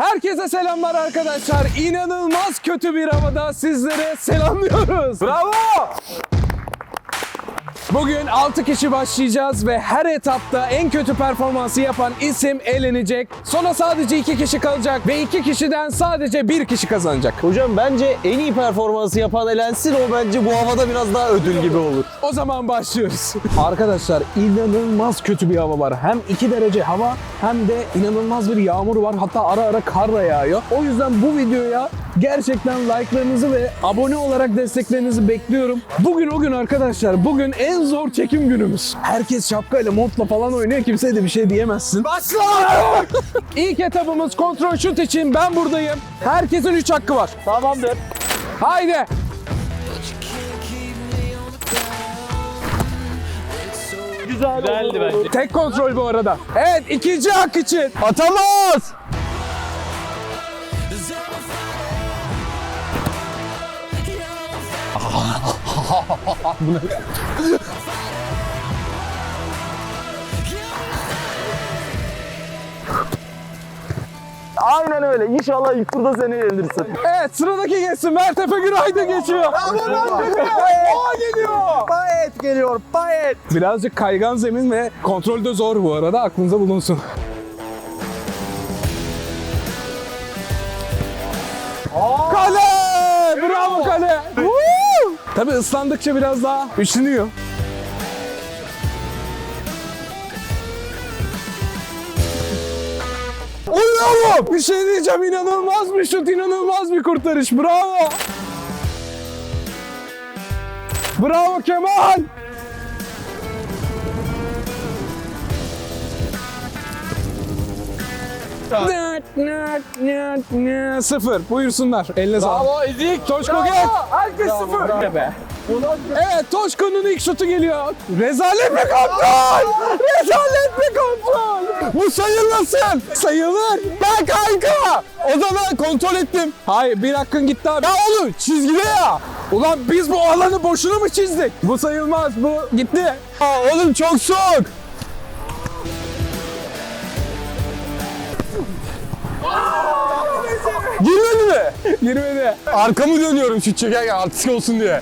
Herkese selamlar arkadaşlar. İnanılmaz kötü bir havada sizlere selamlıyoruz. Bravo! Bugün 6 kişi başlayacağız ve her etapta en kötü performansı yapan isim elenecek. Sona sadece 2 kişi kalacak ve 2 kişiden sadece 1 kişi kazanacak. Hocam bence en iyi performansı yapan elensin o bence bu havada biraz daha ödül gibi olur. O zaman başlıyoruz. Arkadaşlar inanılmaz kötü bir hava var. Hem 2 derece hava hem de inanılmaz bir yağmur var. Hatta ara ara kar da yağıyor. O yüzden bu videoya gerçekten like'larınızı ve abone olarak desteklerinizi bekliyorum. Bugün o gün arkadaşlar. Bugün en zor çekim günümüz. Herkes şapkayla montla falan oynuyor. Kimseye de bir şey diyemezsin. Başla! İlk etabımız kontrol şut için ben buradayım. Herkesin 3 hakkı var. Tamamdır. Haydi. Güzel Güzeldi bence. Tek kontrol bu arada. Evet ikinci hak için. Atamaz! Aynen öyle. İnşallah ilk turda seni yenilirsin. Evet sıradaki geçsin. Mertefe Günaydın geçiyor. Oha geliyor. Payet geliyor, payet. Birazcık kaygan zemin ve kontrol de zor bu arada. Aklınıza bulunsun. Kale! Bravo kale! Woo! Tabii ıslandıkça biraz daha üşünüyor. Bravo! Bir şey diyeceğim inanılmaz bir şut, inanılmaz bir kurtarış. Bravo! Bravo Kemal! Sıfır. Buyursunlar. Eline sağlık. Bravo Ezik. Toşko gel. Herkes sıfır. Be. Evet Toşko'nun ilk şutu geliyor. Rezalet bir kontrol. Rezalet bir kontrol. Bu sayılmasın. Sayılır. Ben kanka. O zaman kontrol ettim. Hayır bir hakkın gitti abi. Ya oğlum çizgide ya. Ulan biz bu alanı boşuna mı çizdik? Bu sayılmaz. Bu gitti. Aa, oğlum çok soğuk. Girmedi mi? Girmedi. Arkamı dönüyorum şut çekerken artistik olsun diye.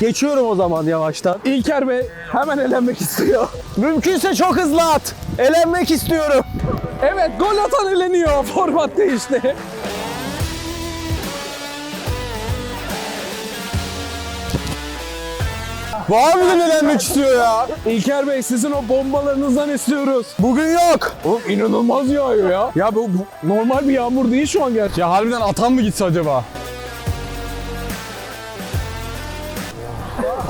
Geçiyorum o zaman yavaştan. İlker Bey hemen elenmek istiyor. Mümkünse çok hızlı at. Elenmek istiyorum. Evet gol atan eleniyor. Format değişti. Bu harbiden elenmek istiyor ya. İlker Bey sizin o bombalarınızdan istiyoruz. Bugün yok. Oğlum inanılmaz yağıyor ya. Ya bu, bu normal bir yağmur değil şu an gerçi. Ya harbiden atan mı gitse acaba?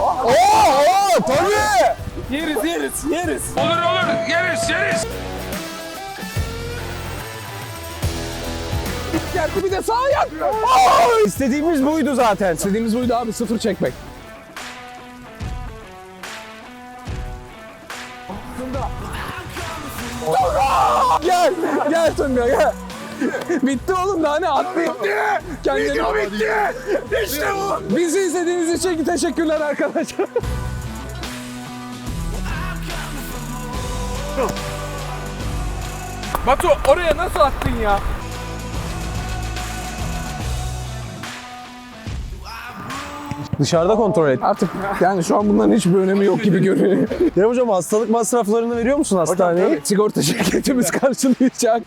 Oo, oo tabii. Yeriz yeriz yeriz. Olur olur yeriz yeriz. İlker bir de sağ ayak. Ay! İstediğimiz buydu zaten. İstediğimiz buydu abi sıfır çekmek. Gel, gel Tunga gel. Bitti oğlum daha ne at bitti. Kendini... Video bitti. İşte bu. Bizi izlediğiniz için teşekkürler arkadaşlar. Batu oraya nasıl attın ya? Dışarıda kontrol et. Artık yani şu an bunların hiçbir önemi yok gibi görünüyor. Ya hocam hastalık masraflarını veriyor musun hastaneye? Evet, sigorta şirketimiz karşılayacak.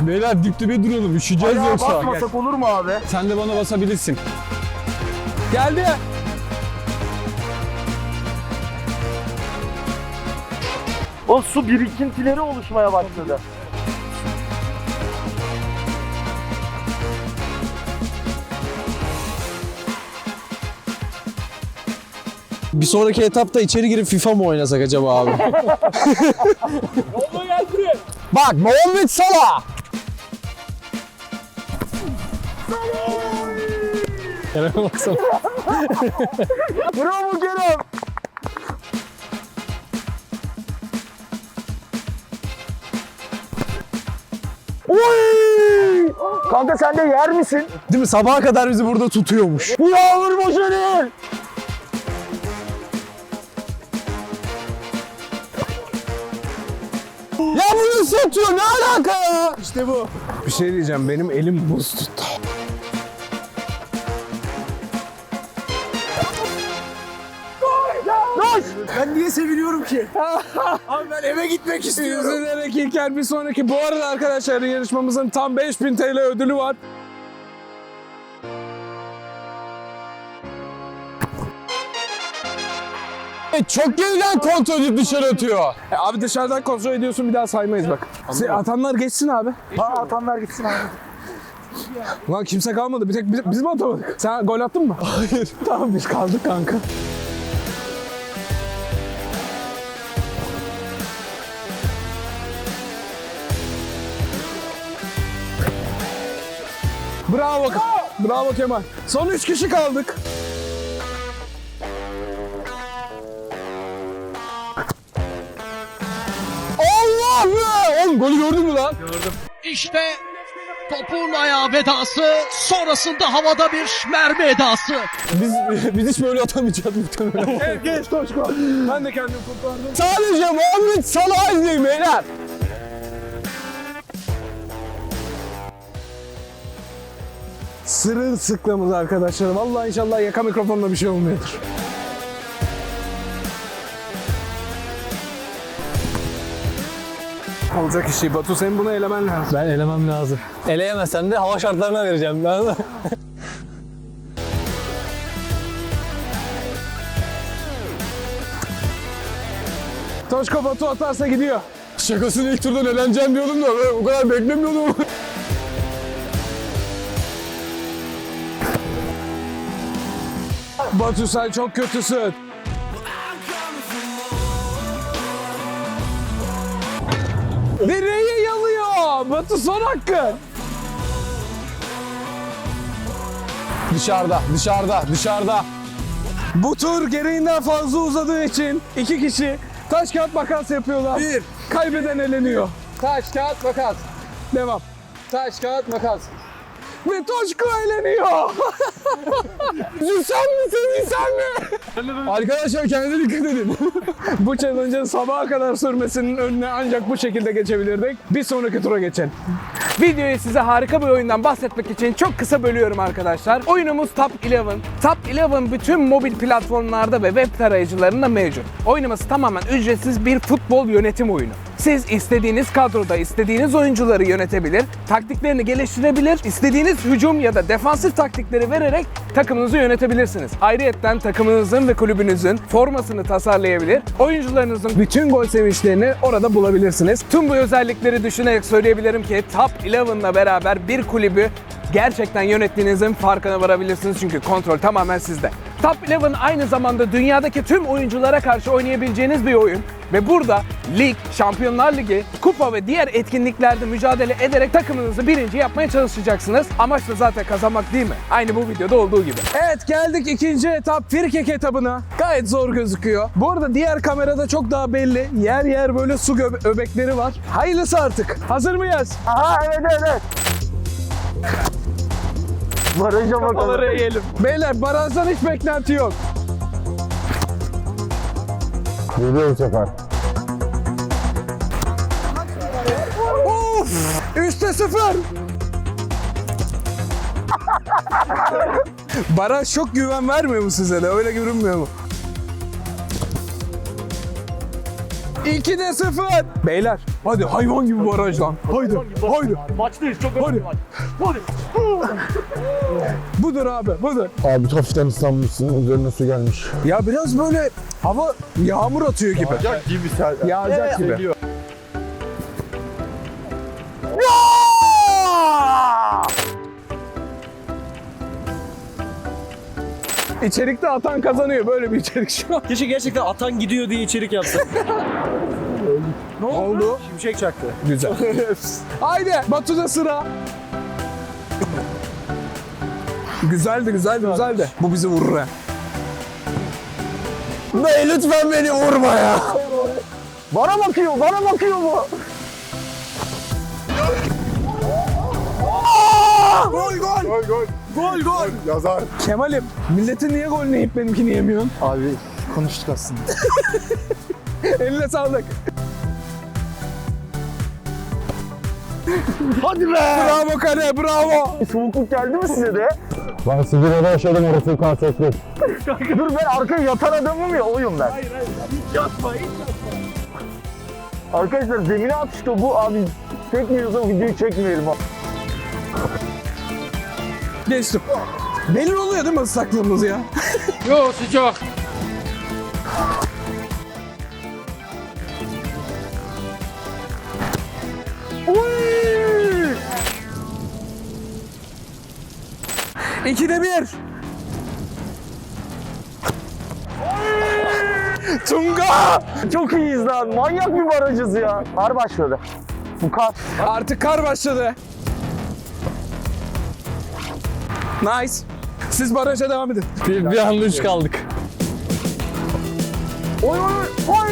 Beyler dip dibe duralım üşüyeceğiz yoksa. olur mu abi? Sen de bana basabilirsin. Geldi. O su birikintileri oluşmaya başladı. Bir sonraki etapta içeri girip FIFA mı oynasak acaba abi? Bak Muhammed Salah. Kerem'e baksana. Bravo Kerem. Oy! Kanka sen de yer misin? Değil mi? Sabaha kadar bizi burada tutuyormuş. Bu yağmur boşa değil. Ya bunu satıyor ne alaka ya? İşte bu. Bir şey diyeceğim benim elim buz tuttu. Niye seviniyorum ki? Abi ben eve gitmek istiyorum. Üzülerek İlker bir sonraki. Bu arada arkadaşlar yarışmamızın tam 5000 TL ödülü var. E, çok geriden kontrol edip dışarı atıyor. E, abi dışarıdan kontrol ediyorsun bir daha saymayız bak. Se- Atanlar geçsin abi. Ha atanlar gitsin abi. Ulan kimse kalmadı. Bir tek biz, biz mi atamadık? Sen gol attın mı? Hayır. tamam biz kaldık kanka. Bravo. Bravo Kemal. Son 3 kişi kaldık. Allah be! Oğlum golü gördün mü lan? İşte topun ayağı vedası, sonrasında havada bir mermi edası. Biz biz hiç böyle atamayacağız muhtemelen. geç geç Toşko. Ben de kendimi kurtardım. Sadece Muhammed Salah izleyin beyler. Sırıl sıklamız arkadaşlar. Vallahi inşallah yaka mikrofonla bir şey olmuyordur. Olacak işi. Batu senin bunu elemen lazım. Ben elemem lazım. Eleyemezsem de hava şartlarına vereceğim. Ben Toşko Batu atarsa gidiyor. Şakasını ilk turdan eleneceğim diyordum da o kadar beklemiyordum. Batu sen çok kötüsün. Nereye yalıyor? Batu son hakkın. Dışarıda, dışarıda, dışarıda. Bu tur gereğinden fazla uzadığı için iki kişi taş kağıt makas yapıyorlar. Bir. Kaybeden eleniyor. Taş, kağıt, makas. Devam. Taş, kağıt, makas. Ve Toşko eğleniyor. sen misin sen mi? Arkadaşlar kendinize dikkat edin. bu challenge'ın sabaha kadar sürmesinin önüne ancak bu şekilde geçebilirdik. Bir sonraki tura geçelim. Videoyu size harika bir oyundan bahsetmek için çok kısa bölüyorum arkadaşlar. Oyunumuz Top 11. Top 11 bütün mobil platformlarda ve web tarayıcılarında mevcut. Oyunumuz tamamen ücretsiz bir futbol yönetim oyunu. Siz istediğiniz kadroda istediğiniz oyuncuları yönetebilir, taktiklerini geliştirebilir, istediğiniz hücum ya da defansif taktikleri vererek takımınızı yönetebilirsiniz. Ayrıyeten takımınızın ve kulübünüzün formasını tasarlayabilir, oyuncularınızın bütün gol sevinçlerini orada bulabilirsiniz. Tüm bu özellikleri düşünerek söyleyebilirim ki Top 11'la beraber bir kulübü gerçekten yönettiğinizin farkına varabilirsiniz çünkü kontrol tamamen sizde. Top 11 aynı zamanda dünyadaki tüm oyunculara karşı oynayabileceğiniz bir oyun ve burada lig, Şampiyonlar Ligi, kupa ve diğer etkinliklerde mücadele ederek takımınızı birinci yapmaya çalışacaksınız. Amaç da zaten kazanmak değil mi? Aynı bu videoda olduğu gibi. Evet geldik ikinci etap Firkek etabına. Gayet zor gözüküyor. Bu arada diğer kamerada çok daha belli. Yer yer böyle su öbekleri var. Hayırlısı artık. Hazır mıyız? Aha evet evet. Baraja bakalım. eğelim. Beyler barajdan hiç beklenti yok. Geliyor bu sefer. Of! 3'te 0. Baraj çok güven vermiyor mu size de? Öyle görünmüyor mu? 2'de 0. Beyler hadi hayvan gibi baraj lan. Haydi. Haydi. Maçtayız çok önemli maç. Hadi. Budur abi budur. Abi hafiften ıslanmışsın. Üzerine su gelmiş. Ya biraz böyle hava yağmur atıyor gibi. Yağacak gibi sen. Yağacak gibi. İçerikte atan kazanıyor böyle bir içerik şu an. Keşke gerçekten atan gidiyor diye içerik yapsak. Ne oldu? Şimşek çaktı. Güzel. Haydi Batu'da sıra. güzeldi güzeldi güzeldi. Bu bizi vurur ha. Bey lütfen beni vurma ya. Bana bakıyor, bana bakıyor bu. Gol gol. Gol gol. Gol gol. Yazar. Kemal'im milletin niye golünü yiyip benimkini yemiyorsun? Abi konuştuk aslında. Eline sağlık. Hadi be. Bravo kale bravo. Soğukluk geldi mi size de? Ben Sibirya'da yaşadım orası Karteklek. Dur ben arkaya yatan adamım ya oyum ben. Hayır hayır. Yatma hiç Arkadaşlar zemine atış bu abi. Çekmiyorsa videoyu çekmeyelim abi. Geçtim. Belli oluyor değil mi ıslaklığımız ya? Yo sıcak. Uy! İkide bir. Tunga! Çok iyiyiz lan. Manyak bir barajız ya. Kar başladı. Bu kar. Artık kar başladı. Nice. Siz baraja devam edin. Bir, bir anda üç kaldık. Oy oy oy.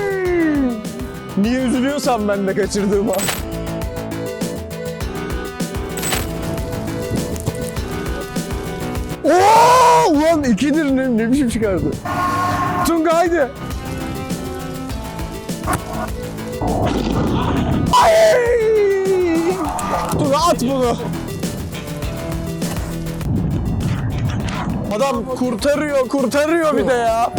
Niye üzülüyorsam ben de kaçırdığıma. Oo! Ulan ikidir ne, ne biçim çıkardı. Tunga haydi. Ay! Dur at bunu. Adam kurtarıyor, kurtarıyor bir de ya.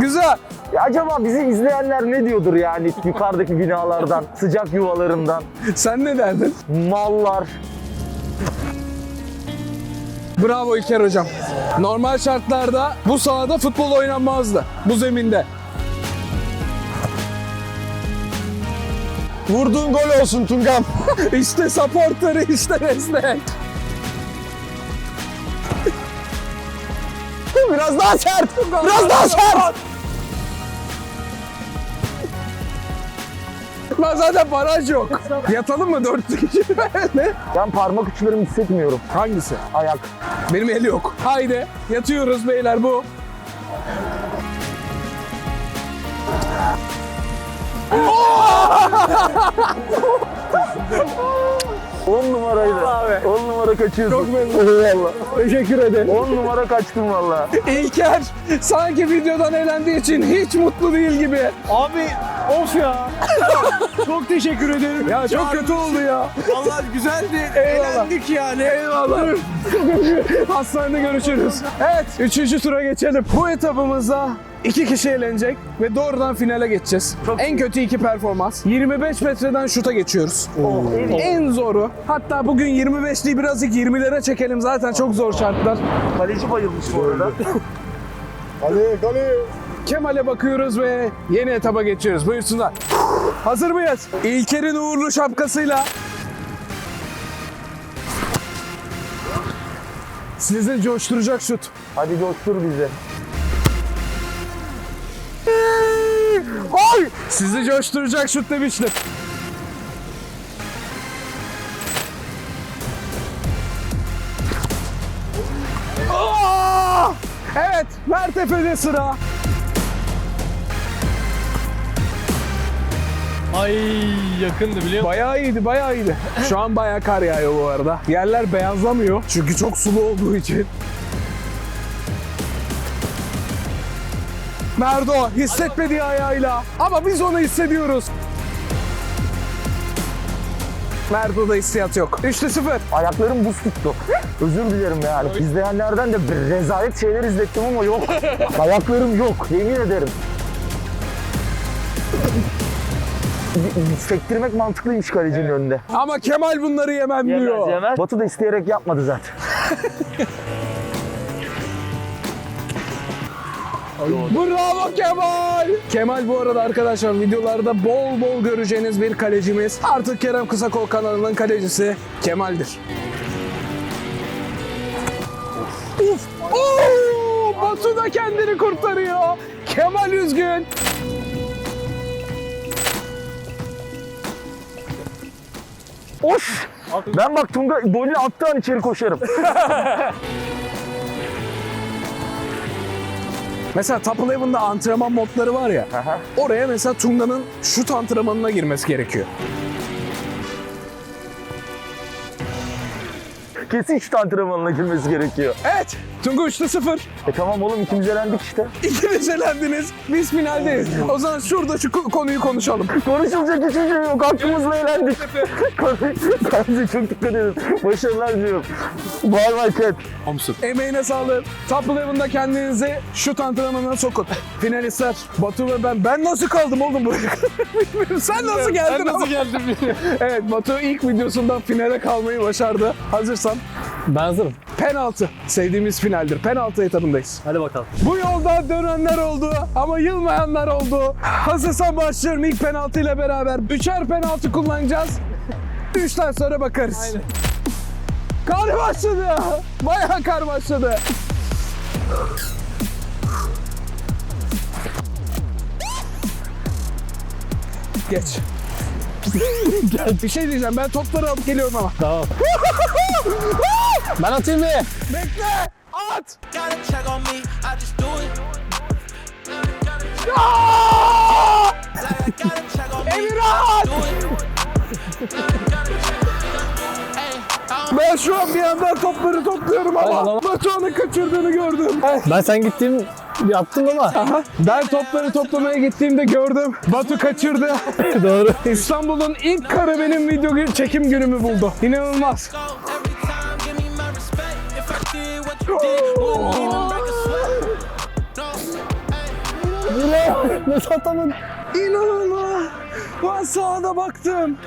Güzel. Ya acaba bizi izleyenler ne diyordur yani yukarıdaki binalardan, sıcak yuvalarından, Sen ne derdin? mallar. Bravo İlker hocam. Normal şartlarda bu sahada futbol oynanmazdı. Bu zeminde. Vurduğun gol olsun Tungam. İşte supporter'ı işte destek. Biraz daha sert. Biraz daha sert. Lan zaten baraj yok. Yatalım mı dört kişi? ne? Ben parmak uçlarımı hissetmiyorum. Hangisi? Ayak. Benim el yok. Haydi yatıyoruz beyler bu. 10 numaraydı. Abi. 10 numara kaçıyorsun. Çok memnunum valla. Teşekkür ederim. 10 numara kaçtım valla. İlker sanki videodan eğlendiği için hiç mutlu değil gibi. Abi of ya. Çok teşekkür ederim. Ya çok kötü oldu ya. Vallahi güzeldi. Eyvallah. Eğlendik yani. Eyvallah. Hastanede görüşürüz. Evet, üçüncü tura geçelim. Bu etapımızda iki kişi eğlenecek ve doğrudan finale geçeceğiz. en kötü iki performans. 25 metreden şuta geçiyoruz. En zoru. Hatta bugün 25 değil birazcık 20'lere çekelim. Zaten çok zor şartlar. Kaleci bayılmış bu arada. Kale kale. Kemal'e bakıyoruz ve yeni etaba geçiyoruz. Buyursunlar. Hazır mıyız? İlker'in uğurlu şapkasıyla Sizi coşturacak şut. Hadi coştur bizi. Ay! Sizi coşturacak şut demiştim. Aa! Evet, Mertefe'de sıra. Ay yakındı biliyor musun? Bayağı iyiydi, bayağı iyiydi. Şu an bayağı kar yağıyor bu arada. Yerler beyazlamıyor çünkü çok sulu olduğu için. Merdo hissetmediği ayağıyla ama biz onu hissediyoruz. Merdo'da hissiyat yok. 3'te 0. Ayaklarım buz tuttu. Özür dilerim yani. İzleyenlerden de bir rezalet şeyler izlettim ama yok. Ayaklarım yok. Yemin ederim. Sektirmek mantıklıymış kalecinin önünde. Ama Kemal bunları yemem diyor. Batu da isteyerek yapmadı zaten. Bravo Kemal! Kemal bu arada arkadaşlar videolarda bol bol göreceğiniz bir kalecimiz. Artık Kerem Kısakol kanalının kalecisi Kemal'dir. Uf! Oo! Batu da kendini kurtarıyor. Kemal üzgün. Of! Ben bak Tunga golü attığı an içeri koşarım. Mesela Top 11'da antrenman modları var ya. Aha. Oraya mesela Tunga'nın şut antrenmanına girmesi gerekiyor. Kesin şu antrenmanına girmesi gerekiyor. Evet. Tungu 3'te 0. E tamam oğlum ikimiz elendik işte. İkiniz elendiniz. Biz finaldeyiz. O zaman şurada şu ko- konuyu konuşalım. Konuşulacak hiçbir şey yok. Hakkımızla eğlendik. Bence çok dikkat edin. Başarılar diliyorum. Bay bay Kat. Emeğine sağlık. Top Eleven'da kendinizi şut antrenmanına sokun. Finalistler Batu ve ben. Ben nasıl kaldım oğlum buraya? Bilmiyorum. Sen nasıl geldin Ben nasıl geldim bilmiyorum. Evet Batu ilk videosundan finale kalmayı başardı. Hazırsan Ben hazırım. penaltı. Sevdiğimiz finaldir. Penaltı etabındayız. Hadi bakalım. Bu yolda dönenler oldu ama yılmayanlar oldu. Hazırsan başlıyorum ilk penaltı ile beraber. Üçer penaltı kullanacağız. Üçten sonra bakarız. Aynen. Kar başladı. Bayağı kar başladı. Geç. Bir şey diyeceğim. Ben topları alıp geliyorum ama. Tamam. ben atayım mı? Bekle. At. Gotta check on me, I just do it. Aa! Like I gotta check on me, Emir at. do it. Ben şu an bir yandan topları topluyorum ama. Batuhan'ın kaçırdığını gördüm. Ben sen gittiğim yaptım ama. Ben topları toplamaya gittiğimde gördüm. Batu kaçırdı. Doğru. İstanbul'un ilk karı benim video çekim günümü buldu. İnanılmaz. No, Nasıl atamadın? İnanılmaz. Ben sağa baktım.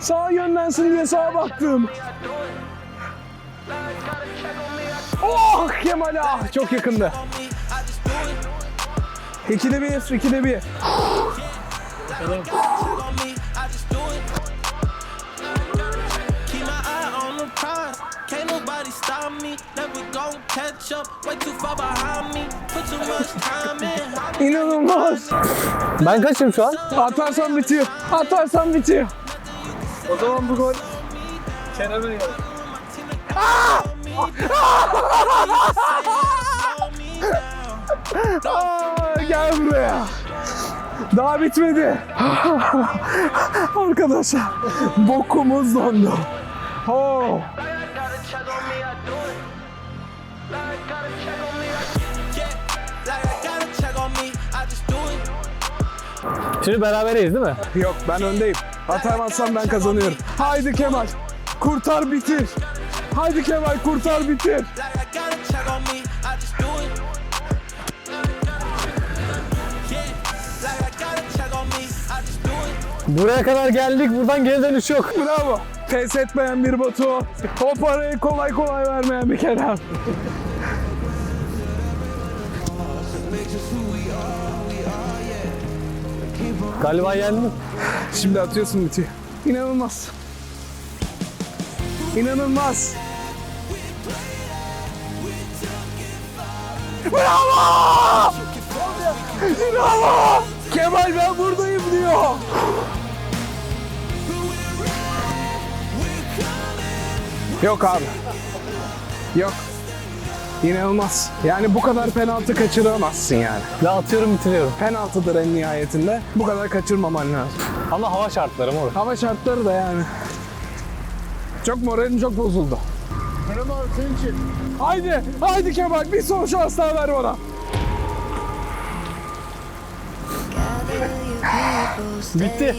Sağa yönlensin diye sağa baktım. Oh Kemal ah çok yakındı. me, I just do it. İkide bir, ikide bir. Check on me, I just do it. Keep my eye on the prize. Can't nobody stop me. Never gon' catch up. Way too far behind me. Put too much time in. İnanılmaz. Ben kaçım şu an? Atarsan bitiyor. Atarsan bitiyor. O zaman bu gol Kerem'e geldi. Aa, gel buraya. Daha bitmedi. Arkadaşlar bokumuz dondu. Oh. Şimdi berabereyiz değil mi? Yok ben öndeyim. Atamazsam ben kazanıyorum. Haydi Kemal. Kurtar bitir. Haydi Kemal kurtar bitir. Buraya kadar geldik. Buradan geri dönüş yok. Bravo. Pes etmeyen bir Batu. O parayı kolay kolay vermeyen bir Kerem. Galiba yendim. Şimdi atıyorsun bitiyor. İnanılmaz. İnanılmaz. Bravo! Bravo! Kemal ben buradayım diyor. Yok abi. Yok. İnanılmaz. Yani bu kadar penaltı kaçıramazsın yani. Ve atıyorum bitiriyorum. Penaltıdır en nihayetinde. Bu kadar kaçırmaman lazım. Ama hava şartları mor. Hava şartları da yani. Çok moralim çok bozuldu. Kerem abi senin için. Haydi, haydi Kemal bir son şans daha ver bana. Bitti.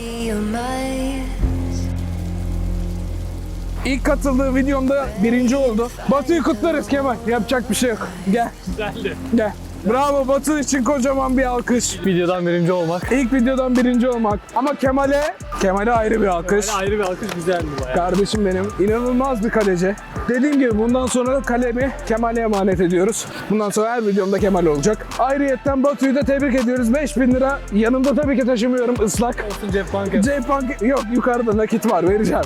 İlk katıldığı videomda birinci oldu. Batu'yu kutlarız Kemal. Yapacak bir şey yok. Gel, Güzeldi. gel. Bravo Batu için kocaman bir alkış. Videodan birinci olmak. İlk videodan birinci olmak. Ama Kemal'e, Kemal'e ayrı bir alkış. ayrı bir alkış güzeldi bayağı. Kardeşim benim inanılmaz bir kaleci. Dediğim gibi bundan sonra kalemi Kemal'e emanet ediyoruz. Bundan sonra her videomda Kemal olacak. Ayrıyetten Batu'yu da tebrik ediyoruz. 5000 lira yanımda tabii ki taşımıyorum ıslak. Olsun cep bankası. Cep bank yok yukarıda nakit var vereceğim.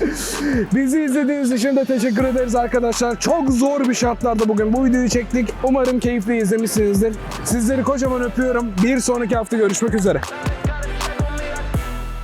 Bizi izlediğiniz için de teşekkür ederiz arkadaşlar. Çok zor bir şartlarda bugün bu videoyu çektik. Umarım keyifli izlemişsinizdir. Sizleri kocaman öpüyorum. Bir sonraki hafta görüşmek üzere.